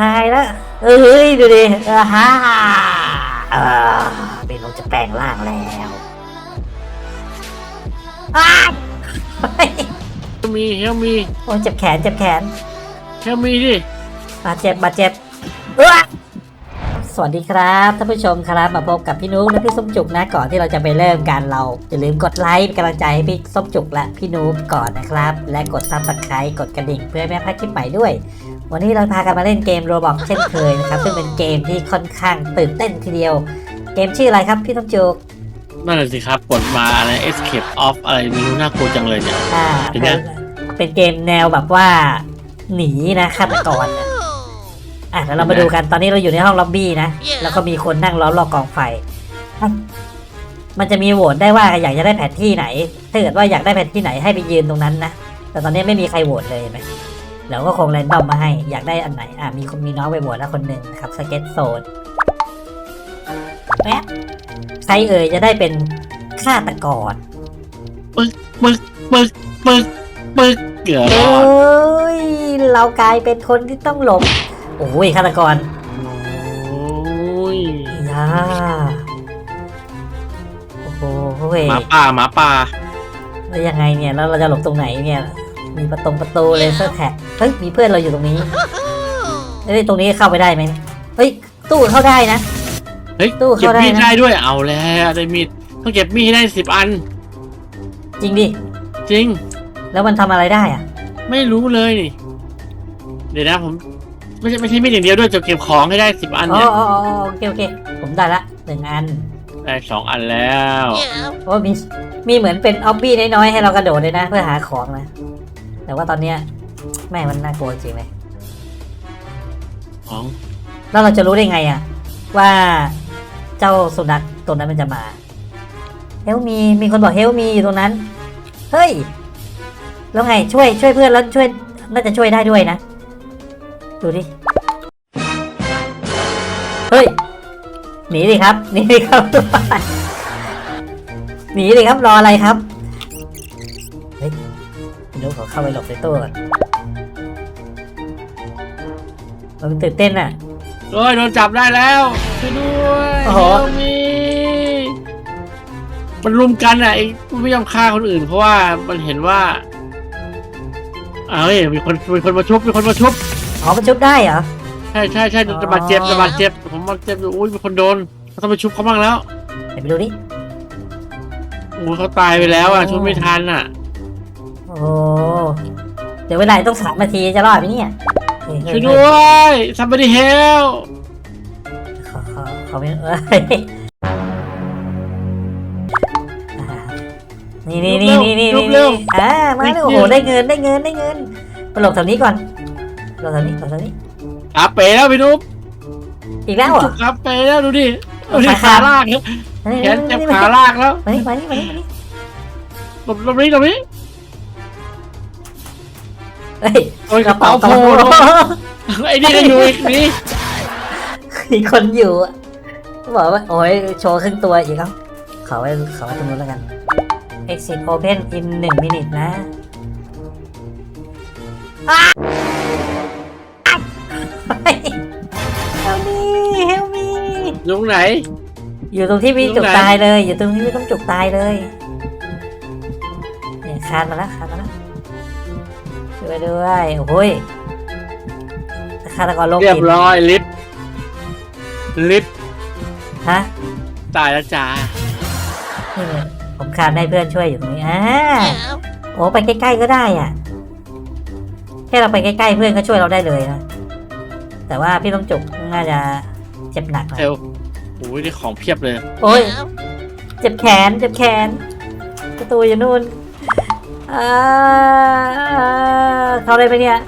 หายแล้วเอ้ยดูดิอ่าฮ่าเออเป็นลงจะแปลงร่างแล้วอ้าวเฮ้ยเฮลมีเฮลมีโอ้ยเจ็บแขนเจ็บแขนเฮลมีดิบาดเจ็บบาดเจ็บเอ้อสวัสดีครับท่านผู้ชมครับมาพบกับพี่นุ๊กและพี่ส้มจุกนะก่อนที่เราจะไปเริ่มการเราอย่าลืมกดไลค์เป็นกำลังใจให้พี่ส้มจุกและพี่นุ๊กก่อนนะครับ และกดซับสไครต์กดกระดิ่งเพื่อไม่ให้พลาดคลิปใหม่ด้วย วันนี้เราพากันมาเล่นเกมโรบอกเช่นเคยนะครับ ซึ่งเป็นเกมที่ค่อนข้างตื่นเต้นทีเดียว เกมชื่ออะไรครับพี่ส้มจุกนั่นแหละสิครับกดมาอะไร escape off อะไรไม่รู้น่ากลัวจังเลยเนี่ยอ่าเป็นไงเป็นเกมแนวแบบว่า หนีนะฆาตกรนะอะแล้วเรามาดูกันตอนนี้เราอยู่ในห้องล็อบบี้นะ แล้วก็มีคนนั่งล้อมรอบกองไฟอะมันจะมีโหวตได้ว่าอยากจะได้แผนที่ไหน ถ้าเกิดว่าอยากได้แผนที่ไหนให้ไปยืนตรงนั้นนะ แต่ตอนนี้ไม่มีใครโหวตเลยเห็นไหม เราก็คงแรนดอมมาให้ อยากได้อันไหน อะมีคนมีน้องไปโหวตแล้วคนหนึ่งนะครับ สเก็ตโซนแป๊บใครเอ่ยจะได้เป็นฆาตกรปึกปึกปึกปึกเกือบเอรอด้ย เรากลายเป็นคนที่ต้องหลบ โอ้ยฆาตกร โอ้ยยาโอ้โหเฮ้ยหมาป่าหมาป่าแล้วยังไงเนี่ย แล้วเราจะหลบตรงไหนเนี่ย มีประตงประตูเลเซอร์แท็กเฮ้ยมีเพื่อนเราอยู่ตรงนี้เฮ้ยตรงนี้เข้าไปได้ไหมเฮ้ยตู้เข้าได้นะ เฮ้ยตู้เก็บเข้าได้มีดนะ ได้ด้วยเอาแล้วได้มีดต้องเก็บมีดให้ได้สิบอัน จริงดิจริง แล้วมันทำอะไรได้อะไม่รู้เลยนี่เดี๋ยวนะผม ไม่ใช่ไม่ใช่มีดอย่างเดียวด้วยจะเก็บของให้ได้สิบอันอ๋อเนี่ยอ๋ออ๋อโอเคโอเคผมได้ละหนึ่งอันได้สองอันแล้ว โอ้มีมีเหมือนเป็นออบบี้น้อยๆให้เรากระโดดเลยนะ เพื่อหาของนะ แต่ว่าตอนเนี้ยแม่งมันน่ากลัวจริงเลยของแล้วเราจะรู้ได้ไงอะว่าเจ้าสุนัขตัวนั้นมันจะมาเฮลมีมีคนบอกเฮลมีอยู่ตรงนั้น เฮ้ย แล้วไงช่วยช่วยเพื่อนแล้วช่วยน่าจะช่วยได้ด้วยนะ ดูดิ เฮ้ย หนีดิครับ หนีดิครับ หนีดิครับรออะไรครับเฮ้ย เดี๋ยวขอเข้าไปหลบในตู้ก่อนมันตื่นเต้นอะ โอ้ยโดนจับได้แล้วช่วยด้วยโอ้โหเฮลมีมันรุมกันอะไอ้ไม่ยอมฆ่าคนอื่น เพราะว่ามันเห็นว่า เอ้ยมีคนมีคนมาชุบมีคนมาชุบ อ๋อมันชุบได้เหรอ ใช่ใช่ใช่จะบาดเจ็บจะบาดเจ็บผมบาดเจ็บอยู่อุ้ยมีคนโดนเขาต้องไปชุบเขาบ้างแล้วเดี๋ยวไปดูดิอุ้ยเขาตายไปแล้วอะชุบไม่ทันอะ โอ้โหเดี๋ยวเวลาต้องสามนาทีจะรอดไหมเนี่ยเฮ้ช่วยด้วย somebody help ขอขอขอไม่เอ้ยอ่านี่นี่นี่นี่นี่นี่นี่อ่ามาเลยโอ้โหได้เงินได้เงินได้เงินไปหลบแถวนี้ก่อนหลบแถวนี้หลบแถวนี้ขาเป๋แล้วพี่นุ๊กอีกแล้วเหรอขาเป๋แล้วดูดิดูดิขาขาขาดลากครับนี่แขนเจ็บนี่ขาลากแล้วมานี่มานี่มานี่มานี่หลบหลบนี้หลบนี้ เฮ้ยโอ้ยกระเป๋าโผล่ไอ้นี่ก็อยู่อีกนี่มีคนอยู่อะบอกว่า โอ้ยโชว์ครึ่งตัวอีกแล้วขอไว้ขอไว้ตรงนู้นแล้วกัน exit open in หนึ่งมินินะเฮลมีเฮลมีอยู่ตรงไหน อยู่ตรงที่พี่ตรจุงกไหนตายเลย อยู่ตรงที่พี่ต้องจุกตายเลยเนี่ยคานมาแล้วคานมาแล้ว ช่วยด้วยโอ้ยฆาตกรโรคเรียจิบตร้อยลิฟต์ลิฟต์ฮะตายแล้วจ้านี่เลยผมคานได้เพื่อนช่วยอยู่ตรงนี้อ่าโอ้ไปใกล้ๆก็ได้อะแค่เราไปใกล้ๆเพื่อนก็ช่วยเราได้เลยนะแต่ว่าพี่ต้องจุกน่าจะเจ็บหนักหน่อยเทลโอ้ยได้ของเพียบเลย โอ้ยเจ็บแขนเจ็บแขนประตูอยู่นู่นอ่า เข้าได้ไหมเนี่ย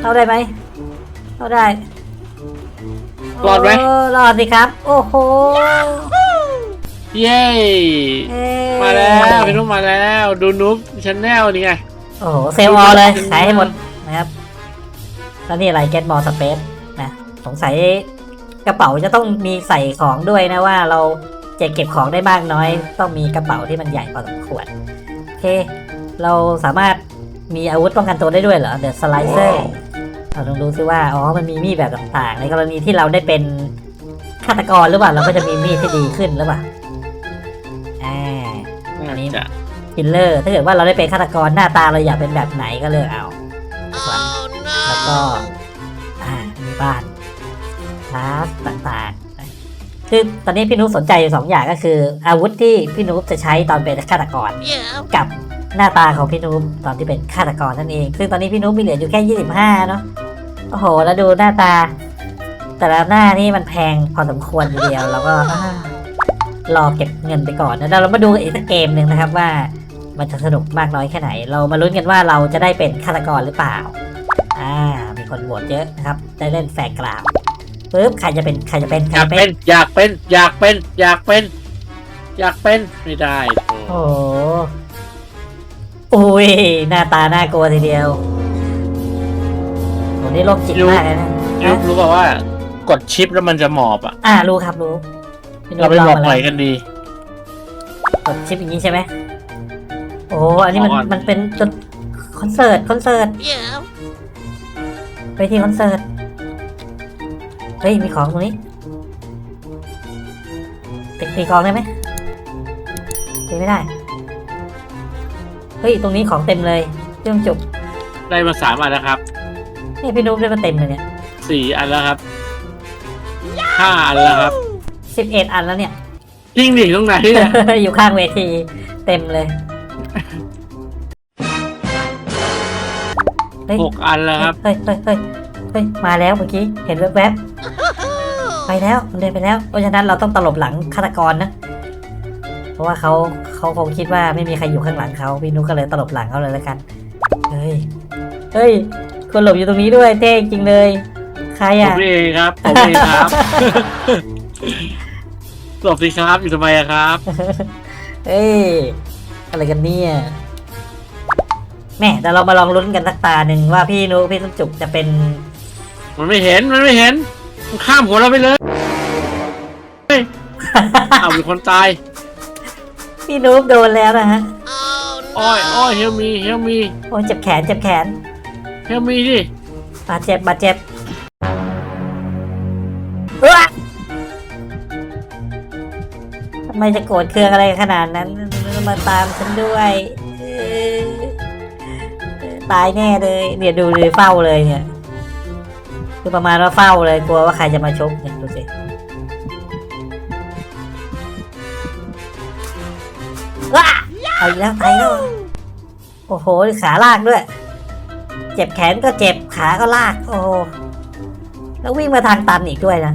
เข้าได้ไหม เข้าได้รอดไหมโรอดสิครับ โอ้โห เย้เอ้ยมาแล้วพี่นุ๊กมาแล้ว ดูนุ๊กชแนลนี่ไง โอ้โห เซลล์ออเลยขายให้หมดนะครับ แล้วนี่อะไร get more space นะ สงสัยกระเป๋าจะต้องมีใส่ของด้วยนะว่าเราจะเก็บของได้มากน้อย ต้องมีกระเป๋าที่มันใหญ่พอสมควรโอ เค เราสามารถมีอาวุธป้องกันตัวได้ด้วยเหรอ The Slicer เราลองดูซิว่า อ๋อ มันมีมีดแบบต่างๆ ในกรณีที่เราได้เป็นฆาตกรหรือเปล่า เราก็จะมีมีดที่ดีขึ้นหรือเปล่า อ่า อันนี้จะคิลเลอร์ ถ้าเกิดว่าเราได้เป็นฆาตกรหน้าตาเราอยากเป็นแบบไหนก็เลือกเอาแล้วก็ อ่า มีบ้านคลาสต่างๆ คือตอนนี้พี่นุ๊กสนใจอยู่สองอย่างก็คือ อาวุธที่พี่นุ๊กจะใช้ตอนเป็นฆาตกร กับหน้าตาของพี่นุ๊กตอนที่เป็นฆาตกรนั่นเอง ซึ่งตอนนี้พี่นุ๊กมีเหลืออยู่แค่ 25 เนาะโอ้โห แล้วดูหน้าตา แต่ละหน้านี่มันแพงพอสมควรทีเดียว แล้วก็อ่ารอเก็บเงินไปก่อนนะเรามาดูอีกสักเกมหนึ่งนะครับว่ามันจะสนุกมากน้อยแค่ไหน เรามาลุ้นกันว่าเราจะได้เป็นฆาตกรหรือเปล่า อ่า มีคนโหวตเยอะนะครับ ได้เล่นแฟร์กราว ปึ๊บใครจะเป็นใครจะเป็นใครอยากจะเป็เป็นนอยากเป็นอยากเป็นอยากเป็น อยากเป็นไม่ได้โอ้โอ้โหอุ้ยหน้าตาน่ากลัวทีเดียวโหนี่โรคจิตมากเลยนะรู้รู้เปล่าว่ากดชิปแล้วมันจะหมอบอะ อ่ารู้ครับรู้พี่นุ๊เรากไปลองบอกมาไหนแล้วกันดี กดชิปอย่างนี้ใช่ไหมโอ้โหอันนี้มันขอก่อน มันเป็นจนคอนเสิร์ตคอนเสิร์ตไปที่คอนเสิร์ต เฮ้ย มีของตรงนี้ตีตีกลองได้ไหมตีไม่ได้ เฮ้ย ตรงนี้ของเต็มเลยเครื่องจุกได้มาสามอันแล้วครับนี่พี่นุ๊กได้มาเต็มเลยเนี่ยสี่อันแล้วครับห้าอันแล้วครับสิบเอ็ดอันแล้วเนี่ยยิ่งหนีตรงไหนเนี่ย อยู่ข้างเวทีเต็มเลยเฮ้ยหกอันแล้วครับ เฮ้ยเฮ้ยเฮ้ย เฮ้ยมาแล้วเมื่อกี้เห็นแวบๆไปแล้วมันเดินไปแล้ว เพราะฉะนั้นเราต้องตลบหลังฆาตกรนะ เพราะว่าเขาเขาคงคิดว่าไม่มีใครอยู่ข้างหลังเขาพี่นุ๊กก็เลยตลบหลังเขาเลยแล้วกันเฮ้ยเฮ้ยคนหลบอยู่ตรงนี้ด้วยเท่จริงเลยใครผมอะเองครับผมเองครับหลบสิครับอยู่ทำไมอะครับ เอ้ยอะไรกันเนี่ยแม่แต่เรามาลองลุ้นกันสักตาหนึ่งว่าพี่นุพี่ต้นจุกจะเป็น มันไม่เห็น มันไม่เห็น มันข้ามหัวเราไปเลยเฮ้ยเอามีคนตาย พี่นุโดนแล้วนะฮะอ้อยอ้อยเฮลมี เฮลมี โอ้ยเจ็บแขนเจ็บแขนเฮลมีดิบาดเจ็บบาดเจ็บเอ้อทำไมจะโกรธเคืองอะไรขนาดนั้น มาตามฉันด้วยเออตายแน่เลยเนี่ยดูเลยเฝ้าเลยเนี่ย คือประมาณว่าเฝ้าเลยกลัวว่าใครจะมาชกเนี่ยดูสิว้าเอาอีกแล้วตายแล้วโอ้โหขาลากด้วย เจ็บแขนก็เจ็บขาก็ลาก โอ้โหแล้ววิ่งมาทางตันอีกด้วยนะ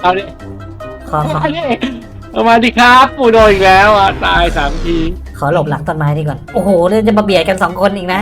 เอาดิขอขอเอาดิเอามาดิครับปูโดนอีกแล้วอะตายสามทีขอหลบหลังต้นไม้ดีก่อน โอ้โหเดี๋ยวจะมาเบียดกันสองคนอีกนะ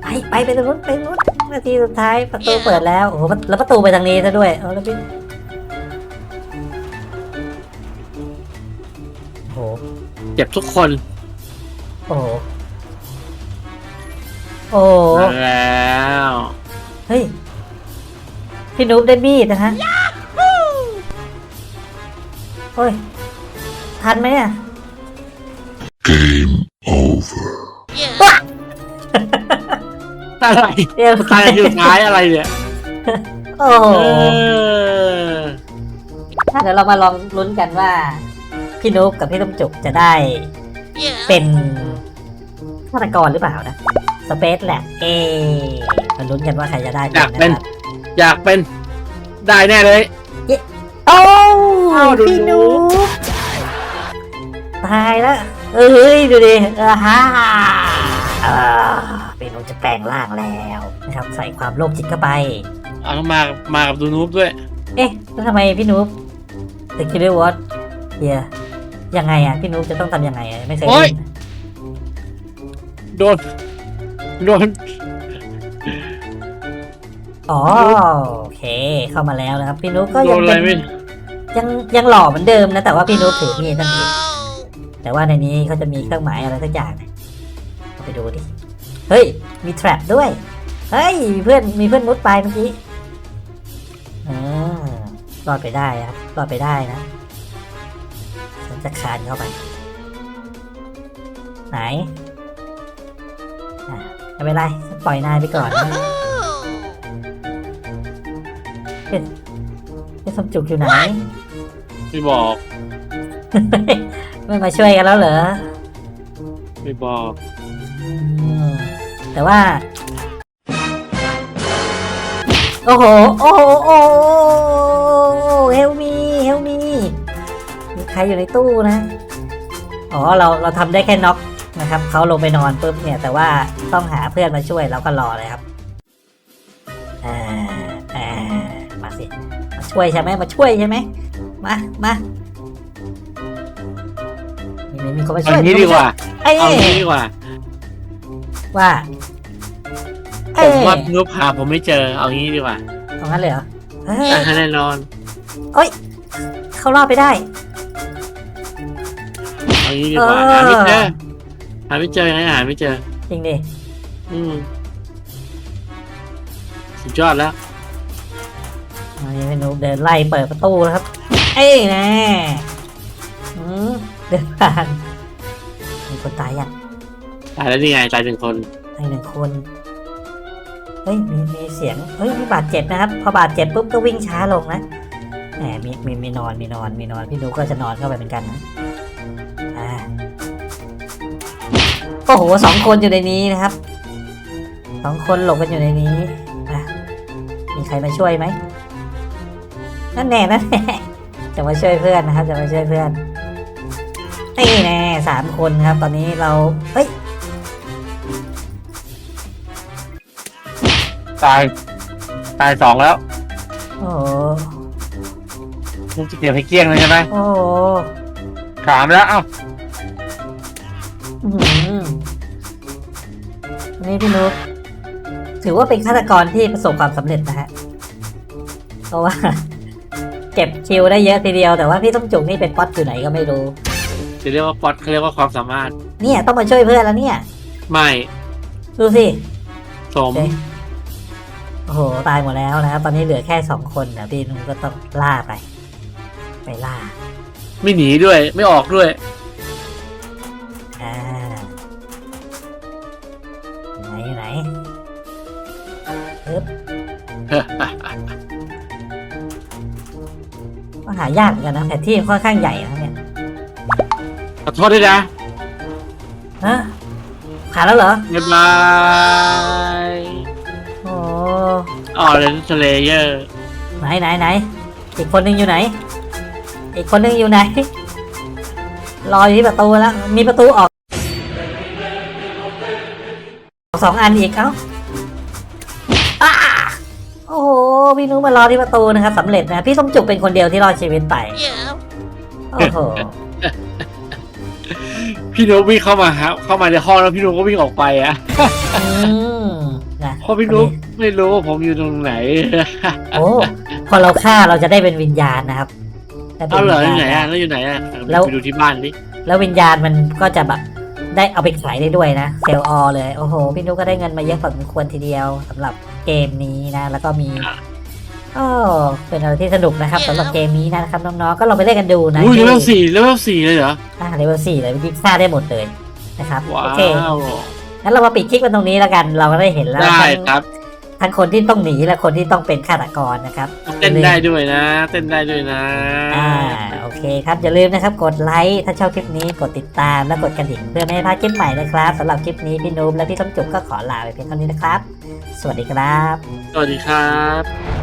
ไปไปไปตรงนู้นไปตรงนู้น นาทีสุดท้ายประตูเปิดแล้วโอ้โหแล้วประตูไปทางนี้ซะด้วยเอาแล้วพี่โอ้โหเจ็บทุกคนโอ้โหโอ้โหมาแล้วเฮ้ยพี่นุ๊กได้มีดนะฮะโอ้ยทันไหมเนี่ย อะไรเรียบตายอยู่ท้ายอะไรเนี่ยโอ้โหเออเดี๋ยวเรามาลองลุ้นกันว่า พี่นุ๊กกับพี่ต้มจุกจะได้เป็นฆาตกรหรือเปล่านะสเปซแหละเอมาลุ้นกันว่าใครจะได้อยากเป็นนะครับอยากเป็นได้แน่เลย โอ้อ้าวดู พี่นุ๊กตายแล้วเอ้ยดูดิอ่าฮ่าอ่า พี่นุ๊กจะแปลงร่างแล้วนะครับใส่ความโลภจิตเข้าไป เอามามากับดูนูบด้วย เอ๊ะแล้วทำไมพี่นุ๊กแต่คิดด้วยว่าเฮียยังไงอะพี่นุ๊กจะต้องทำยังไงอะไม่เคยโอ๊เล่ยนโดนโดนอ๋อโอเคเข้ามาแล้วนะครับ พี่นุ๊กก็โดยังนอะไรเป็นไม่ยังยังหล่อเหมือนเดิมนะแต่ว่าพี่นุ๊กถือมีดนั่นเองแต่ว่าในนี้เขาจะมีเครื่องหมายอะไรสักอย่างนะเอาไปดูดิ เฮ้ย มีแทร็ปด้วย เฮ้ย มีเพื่อน มีเพื่อนมุดไปเมื่อกี้อ่ารอดไปได้ครับ รอดไปได้นะ ฉันจะคานเข้าไป ไหนอะไม่เป็นไรฉันปล่อยนายไปก่อนนะเป็นเป็นสมจุกอยู่ไหนไม่บอก ไม่มาช่วยกันแล้วเหรอ ไม่บอกแต่ว่า โอ้โห โอ้โห โอ้เฮลมีเฮลมีมีใครอยู่ในตู้นะ อ๋อ เรา เราทำได้แค่น็อกนะครับ เขาลงไปนอนปุ๊บเนี่ย แต่ว่าต้องหาเพื่อนมาช่วยเราก็รอเลยครับ อ่า อ่า มาสิ มาช่วยใช่ไหมมาช่วยใช่ไหม มา มา มีมีมีคนมาช่เอาวยงี้ดีกว่า เอ้ยเอางี้ดีกว่า ว่าผเอ้ยมว่าพี่นุ๊กหาผมไม่เจอ เอางี้ดีกว่าตรงนั้นเลยเหรอเฮ้ยอะแน่นอน เขารอดไปได้ เอางี้ดีกว่าเออ หาไม่เจอหาไม่เจอไงหาไม่เจอ จริงดิอืมสุดยอดแล้วอันนี้เป็นหนูเดินไล่เปิดประตูนะครับ เอ้ยแน่อืม เดินผ่านมีคนตายยังตายแล้วนี่ไงตายหนึ่งคนตายหนึ่งคนเฮ้ยมีมีเสียงเฮ้ยมีบาดเจ็บนะครับ พอบาดเจ็บปุ๊บก็วิ่งช้าลงนะแหมมีมีมีนอนมีนอนมีนอนพี่หนูก็จะนอนเข้าไปเหมือนกันนะอ่าโอ้โหสองคนอยู่ในนี้นะครับสองคนหลบกันอยู่ในนี้อะมีใครมาช่วยไหมนั่นแน่นั่นแน่จะมาช่วยเพื่อนนะครับ จะมาช่วยเพื่อน นี่แน่สามคนครับ ตอนนี้เรา เฮ้ย ตาย ตายสองแล้วโอ้โหมุกจะเตรียมให้เกลี้ยงเลยใช่ไหมโอ้โหสามแล้ว เอ้าอื้อหือนี่พี่นุ๊กถือว่าเป็นฆาตกรที่ประสบความสำเร็จนะฮะ เพราะว่า เก็บคิวได้เยอะทีเดียวแต่ว่าพี่ต้องจุกนี่เป็นป๊อตอยู่ไหนก็ไม่รู้ จะเรียกว่าป๊อตเขาเรียกว่าความสามารถ เนี่ยต้องมาช่วยเพื่อนแล้วเนี่ย ไม่ดูสิสม โอเคโอ้โหตายหมดแล้วนะครับตอนนี้เหลือแค่สองคนเดี๋ยวพี่นุ้งก็ต้องล่าไป ไปล่าไม่หนีด้วยไม่ออกด้วย อ่าไหนไหนปึ๊บก็หายากเหมือนกันนะแผนที่ค่อนข้างใหญ่นะเนี่ย ขอโทษด้วยนะฮะผ่านแล้วเหรอ บ๊ายบายโอ้ออเรนจ์เลเยอร์ไหนไหนไหนอีกคนหนึงอยู่ไหน อีกคนหนึงอยู่ไหน รออยู่ที่ประตูแล้ว มีประตูออกสองอันอีกเอ้าอ้าโอ้โหพี่นุ้มารอที่ประตูนะครับสำเร็จนะ พี่ส้มจุกเป็นคนเดียวที่รอดชีวิตไป โอ้โห พี่นุ๊กวิ่งเข้ามาฮะเข้ามาในห้องแล้วพี่นุ๊กก็วิ่งออกไปอะอืมนะเพราะพี่นุ๊กไม่รู้ว่าผมอยู่ตรงไหนโอ้พอเราฆ่าเราจะได้เป็นวิญญาณนะครับได้ป็เอาเหรออยู่วิญไหนญาณอะแล้วอยู่ไหนอะแล้ว ไปดูที่บ้านดิแล้ววิญญาณมันก็จะแบบได้เอาไปขายได้ด้วยนะเซลล์ออเลย โอ้โห พี่นุกก็ได้เงินมาเยอะพอสมควรทีเดียวสำหรับเกมนี้นะ แล้วก็มี โอ้เป็นอะไรที่สนุกนะครับสำหรับเกมนี้นะครับน้องๆ ก็ลองไปเล่นกันดูนะอุ้ยเลที่เวลสี่เลเวลสี่เลยเหรออ่าเลเวลสี่เลยวิฆ่าได้หมดเลยนะครับว้าโอเควงั้นเรามาปิดคลิปกันตรงนี้แล้วกันเราก็ได้เห็นแล้วได้ทั้งครับทั้งคนที่ต้องหนีและคนที่ต้องเป็นฆาตกรนะครับเต้นได้ด้วยนะ เต้นได้ด้วยนะอ่าโอเคครับอย่าลืมนะครับกดไลค์ถ้าชอบคลิปนี้กดติดตามและกดกระดิ่งเพื่อไม่ให้พลาดคลิปใหม่นะครับสำหรับคลิปนี้พี่นูบและพี่ต้มจุกก็ขอลาไปเพียงเท่านี้นะครับ สวัสดีครับ สวัสดีครับ